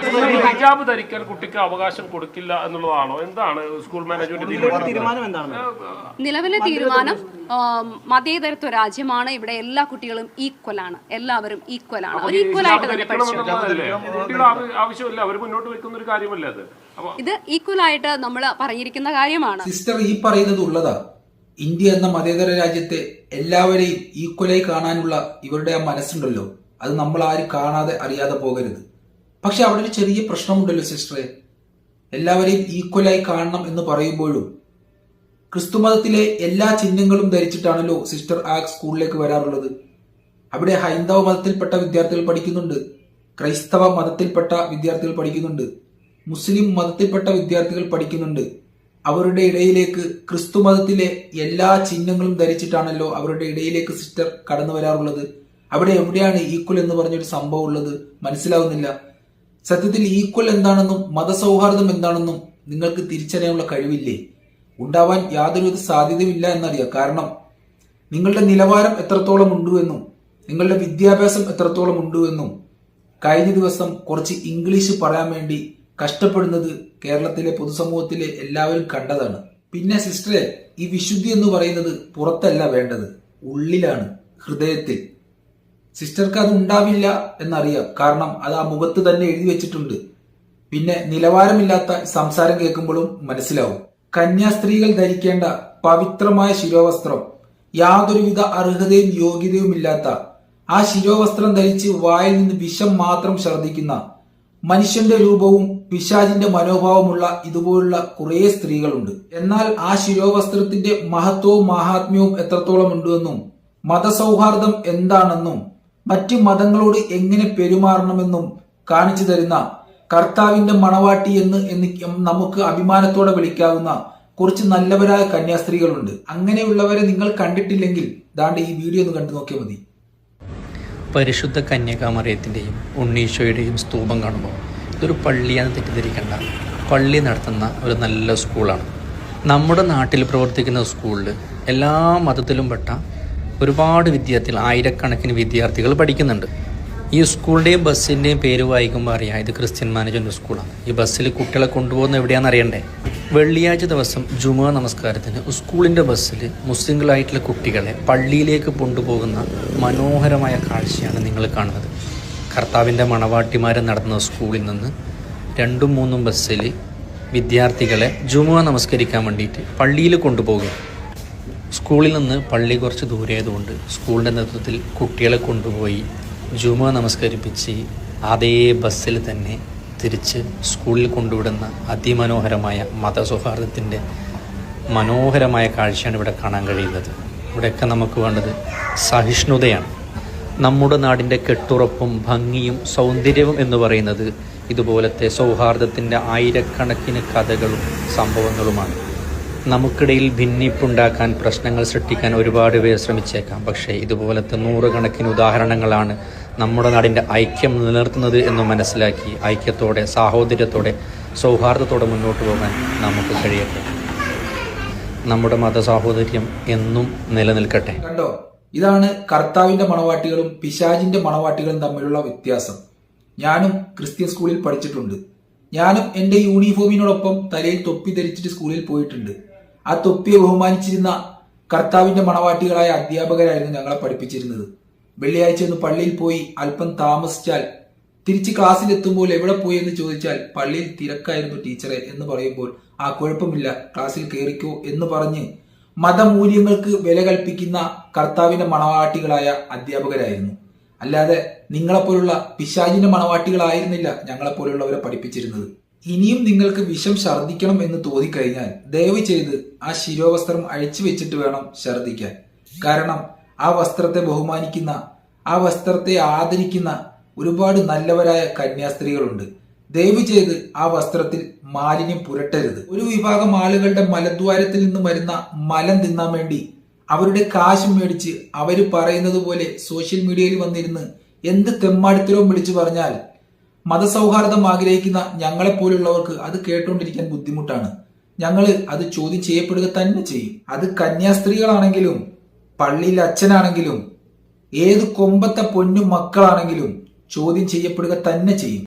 ഹിജാബ് ധരിക്കാൻ കുട്ടിക്ക് അവകാശം കൊടുക്കില്ല എന്നുള്ളതാണോ? എന്താണ് സ്കൂൾ മാനേജ്മെന്റ് തീരുമാനം തീരുമാനം എന്താണ്? നിലവിലെ തീരുമാനം മതേതരത്വ രാജ്യമാണ്. ഇവിടെ എല്ലാ കുട്ടികളും ഈക്വൽ ആണ്. എല്ലാവരും ഈക്വൽ ആണ്. അവർ ഈക്വൽ ആയിട്ട് തന്നെ പഠിച്ചു. ധരിക്കണമെന്നുള്ളതല്ലേ? കുട്ടിയുടെ ആവ- ആവശ്യമില്ല. അവർ മുന്നോട്ട് വെക്കുന്ന ഒരു കാര്യമല്ല അത്? ഇത് ഈക്വൽ ആയിട്ട് നമ്മൾ പറഞ്ഞിരിക്കുന്ന കാര്യമാണ്. സിസ്റ്റർ ഈ പറയുന്നത് ഉള്ളതാ. ഇന്ത്യ എന്ന മതേതര രാജ്യത്തെ എല്ലാവരെയും ഈക്വലായി കാണാനുള്ള ഇവരുടെ ആ മനസ്സുണ്ടല്ലോ. അത് നമ്മൾ ആരും കാണാതെ അറിയാതെ പോകരുത്. പക്ഷെ അവിടെ ഒരു ചെറിയ പ്രശ്നമുണ്ടല്ലോ സിസ്റ്ററെ. എല്ലാവരെയും ഈക്വലായി കാണണം എന്ന് പറയുമ്പോഴും ക്രിസ്തുമതത്തിലെ എല്ലാ ചിഹ്നങ്ങളും ധരിച്ചിട്ടാണല്ലോ സിസ്റ്റർ ആ സ്കൂളിലേക്ക് വരാറുള്ളത്. അവിടെ ഹൈന്ദവ മതത്തിൽപ്പെട്ട വിദ്യാർത്ഥികൾ പഠിക്കുന്നുണ്ട്. ക്രൈസ്തവ മതത്തിൽപ്പെട്ട വിദ്യാർത്ഥികൾ പഠിക്കുന്നുണ്ട്. മുസ്ലിം മതത്തിൽപ്പെട്ട വിദ്യാർത്ഥികൾ പഠിക്കുന്നുണ്ട്. അവരുടെ ഇടയിലേക്ക് ക്രിസ്തു മതത്തിലെ എല്ലാ ചിഹ്നങ്ങളും ധരിച്ചിട്ടാണല്ലോ അവരുടെ ഇടയിലേക്ക് സിസ്റ്റർ കടന്നു വരാറുള്ളത്. അവിടെ എവിടെയാണ് ഈക്വൽ എന്ന് പറഞ്ഞൊരു സംഭവം ഉള്ളത്? മനസ്സിലാവുന്നില്ല. സത്യത്തിൽ ഈക്വൽ എന്താണെന്നും മതസൗഹാർദ്ദം എന്താണെന്നും നിങ്ങൾക്ക് തിരിച്ചറിയാനുള്ള കഴിവില്ലേ? ഉണ്ടാവാൻ യാതൊരുവിധ സാധ്യതയുമില്ല എന്നറിയാം. കാരണം നിങ്ങളുടെ നിലവാരം എത്രത്തോളം ഉണ്ടുവെന്നും നിങ്ങളുടെ വിദ്യാഭ്യാസം എത്രത്തോളം ഉണ്ടുവെന്നും കഴിഞ്ഞ ദിവസം കുറച്ച് ഇംഗ്ലീഷ് പറയാൻ വേണ്ടി കഷ്ടപ്പെടുന്നത് കേരളത്തിലെ പൊതുസമൂഹത്തിലെ എല്ലാവരും കണ്ടതാണ്. പിന്നെ സിസ്റ്ററെ ഈ വിശുദ്ധി എന്ന് പറയുന്നത് പുറത്തല്ല വേണ്ടത്. ഉള്ളിലാണ് ഹൃദയത്തിൽ. സിസ്റ്റർക്ക് അത് ഉണ്ടാവില്ല എന്നറിയാം. കാരണം അത് ആ മുഖത്ത് തന്നെ എഴുതി വെച്ചിട്ടുണ്ട്. പിന്നെ നിലവാരമില്ലാത്ത സംസാരം കേൾക്കുമ്പോഴും മനസ്സിലാവും. കന്യാസ്ത്രീകൾ ധരിക്കേണ്ട പവിത്രമായ ശിരോവസ്ത്രം യാതൊരുവിധ അർഹതയും യോഗ്യതയും ഇല്ലാത്ത ആ ശിരോവസ്ത്രം ധരിച്ച് വായിൽ നിന്ന് വിഷം മാത്രം ഛർദ്ദിക്കുന്ന മനുഷ്യന്റെ രൂപവും പിശാചിന്റെ മനോഭാവമുള്ള ഇതുപോലുള്ള കുറേ സ്ത്രീകളുണ്ട്. എന്നാൽ ആ ശിരോവസ്ത്രത്തിന്റെ മഹത്വവും മഹാത്മ്യവും എത്രത്തോളം ഉണ്ടെന്നും മതസൗഹാർദ്ദം എന്താണെന്നും മറ്റ് മതങ്ങളോട് എങ്ങനെ പെരുമാറണമെന്നും കാണിച്ചു തരുന്ന കർത്താവിന്റെ മണവാട്ടി എന്ന് നമുക്ക് അഭിമാനത്തോടെ വിളിക്കാവുന്ന കുറച്ച് നല്ലവരായ കന്യാസ്ത്രീകളുണ്ട്. അങ്ങനെയുള്ളവരെ നിങ്ങൾ കണ്ടിട്ടില്ലെങ്കിൽ ദാണ്ട് ഈ വീഡിയോ ഒന്ന് കണ്ടു നോക്കിയാൽ മതി. പരിശുദ്ധ കന്യകാമറിയത്തിന്റെയും ഉണ്ണീശോയുടെയും സ്തൂപം കാണുമ്പോൾ ഇതൊരു പള്ളിയാണ് തെറ്റിദ്ധരിക്കേണ്ട. പള്ളി നടത്തുന്ന ഒരു നല്ല സ്കൂളാണ്. നമ്മുടെ നാട്ടിൽ പ്രവർത്തിക്കുന്ന സ്കൂളിൽ എല്ലാ മതത്തിലും പെട്ട ഒരുപാട് വിദ്യാർത്ഥികൾ ആയിരക്കണക്കിന് വിദ്യാർത്ഥികൾ പഠിക്കുന്നുണ്ട്. ഈ സ്കൂളിന്റെയും ബസ്സിന്റെയും പേര് വായിക്കുമ്പോൾ അറിയാം ഇത് ക്രിസ്ത്യൻ മാനേജ്മെന്റ് സ്കൂളാണ്. ഈ ബസ്സിൽ കുട്ടികളെ കൊണ്ടുപോകുന്ന എവിടെയാണെന്ന് അറിയണ്ടേ? വെള്ളിയാഴ്ച ദിവസം ജുമുഅ നമസ്കാരത്തിന് സ്കൂളിന്റെ ബസ്സിൽ മുസ്ലിങ്ങളായിട്ടുള്ള കുട്ടികളെ പള്ളിയിലേക്ക് കൊണ്ടുപോകുന്ന മനോഹരമായ കാഴ്ചയാണ് നിങ്ങൾ കാണുന്നത്. കർത്താവിന്റെ മണവാട്ടിമാരെ നടന്ന സ്കൂളിൽ നിന്ന് രണ്ടും മൂന്നും ബസ്സിൽ വിദ്യാർത്ഥികളെ ജുമുഅ നമസ്കരിക്കാൻ വേണ്ടിയിട്ട് പള്ളിയിൽ കൊണ്ടുപോകുക സ്കൂളിൽ നിന്ന് പള്ളി കുറച്ച് ദൂരെയതുകൊണ്ട് സ്കൂളിന്റെ നേതൃത്വത്തിൽ കുട്ടികളെ കൊണ്ടുപോയി ജുമ നമസ്കരിപ്പിച്ച് അതേ ബസ്സിൽ തന്നെ തിരിച്ച് സ്കൂളിൽ കൊണ്ടുവിടുന്ന അതിമനോഹരമായ മതസൗഹാർദ്ദത്തിന്റെ മനോഹരമായ കാഴ്ചയാണ് ഇവിടെ കാണാൻ കഴിയുന്നത്. ഇവിടെയൊക്കെ നമുക്ക് വേണ്ടത് സഹിഷ്ണുതയാണ്. നമ്മുടെ നാടിന്റെ കെട്ടുറപ്പും ഭംഗിയും സൗന്ദര്യവും എന്ന് പറയുന്നത് ഇതുപോലത്തെ സൗഹാർദ്ദത്തിന്റെ ആയിരക്കണക്കിന് കഥകളും സംഭവങ്ങളുമാണ്. നമുക്കിടയിൽ ഭിന്നിപ്പുണ്ടാക്കാൻ പ്രശ്നങ്ങൾ സൃഷ്ടിക്കാൻ ഒരുപാട് പേർ ശ്രമിച്ചേക്കാം. പക്ഷേ ഇതുപോലത്തെ നൂറുകണക്കിന് ഉദാഹരണങ്ങളാണ് നമ്മുടെ നാടിന്റെ ഐക്യം നിലനിർത്തുന്നത് എന്ന് മനസ്സിലാക്കി ഐക്യത്തോടെ സാഹോദര്യത്തോടെ സൗഹാർദ്ദത്തോടെ മുന്നോട്ട് പോകാൻ നമുക്ക് കഴിയട്ടെ. നമ്മുടെ മതസാഹോദര്യം എന്നും നിലനിൽക്കട്ടെ. കണ്ടോ? ഇതാണ് കർത്താവിന്റെ മണവാട്ടികളും പിശാജിന്റെ മണവാട്ടികളും തമ്മിലുള്ള വ്യത്യാസം. ഞാനും ക്രിസ്ത്യൻ സ്കൂളിൽ പഠിച്ചിട്ടുണ്ട്. ഞാനും എന്റെ യൂണിഫോമിനോടൊപ്പം തലയിൽ തൊപ്പി ധരിച്ചിട്ട് സ്കൂളിൽ പോയിട്ടുണ്ട്. ആ തൊപ്പിയെ ബഹുമാനിച്ചിരുന്ന കർത്താവിന്റെ മണവാട്ടികളായ അധ്യാപകരായിരുന്നു ഞങ്ങളെ പഠിപ്പിച്ചിരുന്നത്. വെള്ളിയാഴ്ച ഒന്ന് പള്ളിയിൽ പോയി അല്പം താമസിച്ചാൽ തിരിച്ച് ക്ലാസ്സിലെത്തുമ്പോൾ എവിടെ പോയി എന്ന് ചോദിച്ചാൽ പള്ളിയിൽ തിരക്കായിരുന്നു ടീച്ചറെ എന്ന് പറയുമ്പോൾ ആ കുഴപ്പമില്ല ക്ലാസ്സിൽ കയറിക്കോ എന്ന് പറഞ്ഞ് മതമൂല്യങ്ങൾക്ക് വില കൽപ്പിക്കുന്ന കർത്താവിന്റെ മണവാട്ടികളായ അധ്യാപകരായിരുന്നു. അല്ലാതെ നിങ്ങളെപ്പോലുള്ള പിശാചിന്റെ മണവാട്ടികളായിരുന്നില്ല ഞങ്ങളെപ്പോലുള്ളവരെ പഠിപ്പിച്ചിരുന്നത്. ഇനിയും നിങ്ങൾക്ക് വിഷം ഛർദ്ദിക്കണം എന്ന് തോന്നിക്കഴിഞ്ഞാൽ ദയവ് ചെയ്ത് ആ ശിരോവസ്ത്രം അഴിച്ചു വെച്ചിട്ട് വേണം ഛർദ്ദിക്കാൻ. കാരണം ആ വസ്ത്രത്തെ ബഹുമാനിക്കുന്ന ആ വസ്ത്രത്തെ ആദരിക്കുന്ന ഒരുപാട് നല്ലവരായ കന്യാസ്ത്രീകളുണ്ട്. ദയവ് ചെയ്ത് ആ വസ്ത്രത്തിൽ മാലിന്യം പുരട്ടരുത്. ഒരു വിഭാഗം ആളുകളുടെ മലദ്വാരത്തിൽ നിന്ന് വരുന്ന മലം തിന്നാൻ വേണ്ടി അവരുടെ കാശ് മേടിച്ച് അവർ പറയുന്നത് പോലെ സോഷ്യൽ മീഡിയയിൽ വന്നിരുന്ന് എന്ത് തെമ്മാടിത്തരവും വിളിച്ചു പറഞ്ഞാൽ മതസൗഹാർദ്ദം ആഗ്രഹിക്കുന്ന ഞങ്ങളെപ്പോലുള്ളവർക്ക് അത് കേട്ടുകൊണ്ടിരിക്കാൻ ബുദ്ധിമുട്ടാണ്. ഞങ്ങൾ അത് ചോദ്യം ചെയ്യപ്പെടുക തന്നെ ചെയ്യും. അത് കന്യാസ്ത്രീകളാണെങ്കിലും പള്ളിയിലെ അച്ഛനാണെങ്കിലും ഏത് കൊമ്പത്തെ പൊന്നു മക്കളാണെങ്കിലും ചോദ്യം ചെയ്യപ്പെടുക തന്നെ ചെയ്യും.